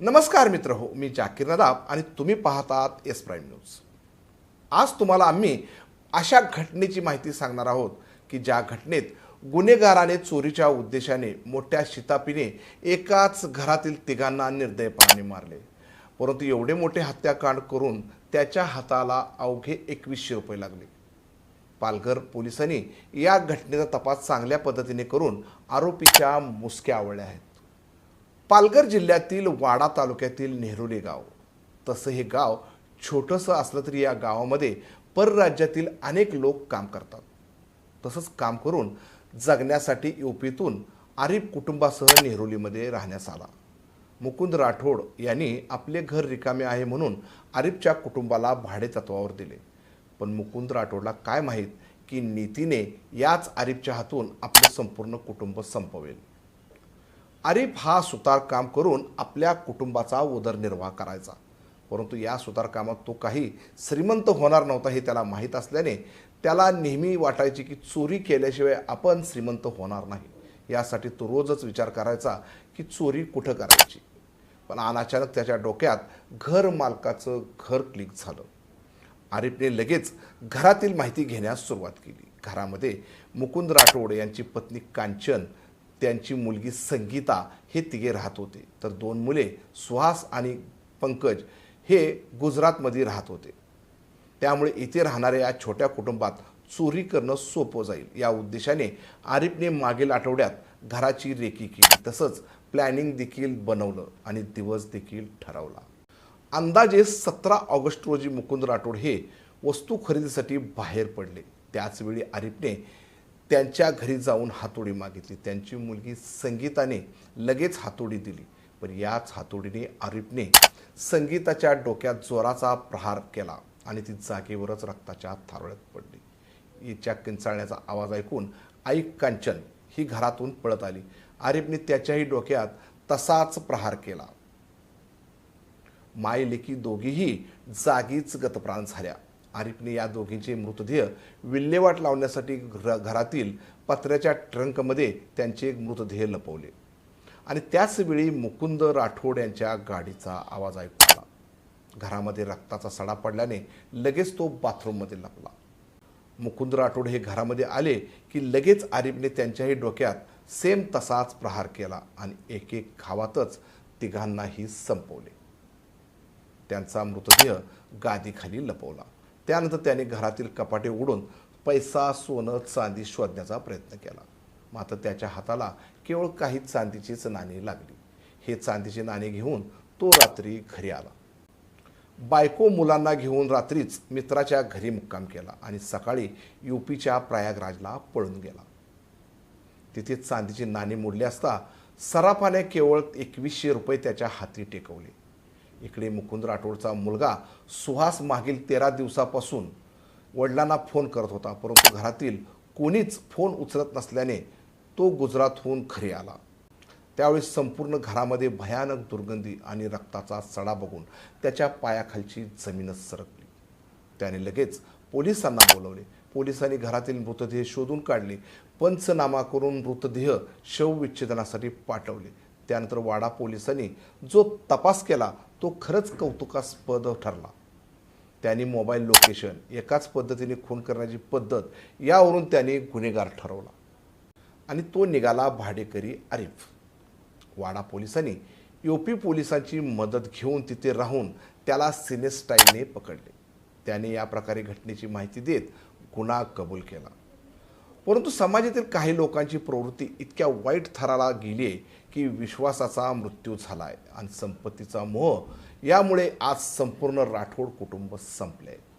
नमस्कार मित्र हो मी जाकीर नदाब आणि तुम्ही पाहतात एस प्राईम न्यूज. आज तुम्हाला आम्ही अशा घटनेची माहिती सांगणार आहोत की ज्या घटनेत गुन्हेगाराने चोरीच्या उद्देशाने मोठ्या शितापीने एकाच घरातील तिघांना निर्दयपणाने मारले. परंतु एवढे मोठे हत्याकांड करून त्याच्या हाताला अवघे एकवीसशे रुपये लागले. पालघर पोलिसांनी या घटनेचा तपास चांगल्या पद्धतीने करून आरोपीच्या मुसक्या आवळल्या आहेत. पालघर जिल्ह्यातील वाडा तालुक्यातील नेहरुली गाव. तसं हे गाव छोटंसं असलं तरी या गावामध्ये परराज्यातील अनेक लोक काम करतात. तसंच काम करून जगण्यासाठी युपीतून आरिफ कुटुंबासह नेहरुलीमध्ये राहण्यास आला. मुकुंद राठोड यांनी आपले घर रिकामे आहे म्हणून आरिफच्या कुटुंबाला भाडे तत्वावर दिले. पण मुकुंद राठोडला काय माहीत की नीतीने याच आरिफच्या हातून आपले संपूर्ण कुटुंब संपवेल. आरिफ हा सुतारकाम करून आपल्या कुटुंबाचा उदरनिर्वाह करायचा. परंतु या सुतारकामात तो काही श्रीमंत होणार नव्हता हे त्याला माहीत असल्याने त्याला नेहमी वाटायचे की चोरी केल्याशिवाय आपण श्रीमंत होणार नाही. यासाठी तो रोजच विचार करायचा की चोरी कुठं करायची. पण अनाचानक त्याच्या डोक्यात घर मालकाचं घर क्लिक झालं. आरिफने लगेच घरातील माहिती घेण्यास सुरुवात केली. घरामध्ये मुकुंद राठोड यांची पत्नी कांचन त्यांची मुलगी संगीता हे तिघे राहत होते. तर दोन मुले सुहास आणि पंकज हे गुजरातमध्ये राहत होते. त्यामुळे इथे राहणाऱ्या या छोट्या कुटुंबात चोरी करणं सोपं जाईल. या उद्देशाने आरिफने मागील आठवड्यात घराची रेकी केली. तसंच प्लॅनिंग देखील बनवलं आणि दिवस देखील ठरवला. अंदाजे सतरा ऑगस्ट रोजी मुकुंद राठोड हे वस्तू खरेदीसाठी बाहेर पडले. त्याचवेळी आरिफने त्यांच्या घरी जाऊन हातोडी मागितली. त्यांची मुलगी संगीताने लगेच हातोडी दिली. पण याच हातोडीने आरिफने संगीताच्या डोक्यात जोराचा प्रहार केला आणि ती जागेवरच रक्ताच्या थारोळ्यात पडली. हिच्या किंचाळण्याचा आवाज ऐकून आई कांचन ही घरातून पळत आली. आरिफने त्याच्याही डोक्यात तसाच प्रहार केला. माय लेकी दोघीही जागीच गतप्राण झाल्या. आरिफने या दोघींचे मृतदेह विल्हेवाट लावण्यासाठी घर घरातील पत्र्याच्या ट्रंकमध्ये त्यांचे मृतदेह लपवले. आणि त्याचवेळी मुकुंद राठोड यांच्या गाडीचा आवाज ऐकू आला. घरामध्ये रक्ताचा सडा पडल्याने लगेच तो बाथरूममध्ये लपला मुकुंद राठोड हे घरामध्ये आले की लगेच आरिफने त्यांच्याही डोक्यात सेम तसाच प्रहार केला आणि एक एक घावातच तिघांनाही संपवले. त्यांचा मृतदेह गादीखाली लपवला. त्यानंतर त्याने घरातील कपाटे उडून पैसा सोनं चांदी शोधण्याचा प्रयत्न केला. मात्र त्याच्या हाताला केवळ काही चांदीचीच नाणी लागली. हे चांदीचे नाणे घेऊन तो रात्री घरी आला. बायको मुलांना घेऊन रात्रीच मित्राच्या घरी मुक्काम केला आणि सकाळी युपीच्या प्रयागराजला पळून गेला. तिथे चांदीची नाणी मोडली असता सराफाने केवळ एकवीसशे रुपये त्याच्या हाती टेकवले. इकडे मुकुंद राठोडचा मुलगा सुहास मागील तेरा दिवसापासून वडिलांना फोन करत होता परंतु घरातील कोणीच फोन उचलत नसल्याने तो गुजरातहून घरी आला. त्यावेळी संपूर्ण घरामध्ये भयानक दुर्गंधी आणि रक्ताचा सडा बघून त्याच्या पायाखालची जमीनच सरकली. त्याने लगेच पोलिसांना बोलवले. पोलिसांनी घरातील मृतदेह शोधून काढले पंचनामा करून मृतदेह शवविच्छेदनासाठी पाठवले. त्यानंतर वाडा पोलिसांनी जो तपास केला तो खरंच कौतुकास्पद ठरला. त्यांनी मोबाईल लोकेशन एकाच पद्धतीने खून करण्याची पद्धत यावरून त्याने गुन्हेगार ठरवला. आणि तो निघाला भाडेकरी आरिफ. वाडा पोलिसांनी योपी पोलिसांची मदत घेऊन तिथे राहून त्याला सिनेस्टाईलने पकडले. त्याने या प्रकारे घटनेची माहिती देत गुन्हा कबूल केला. परंतु समाजातील काही लोकांची प्रवृत्ती इतक्या वाईट थराला गेली आहे की विश्वासाचा मृत्यू झाला आहे आणि संपत्तीचा मोह. यामुळे आज संपूर्ण राठोड कुटुंब संपले. आहे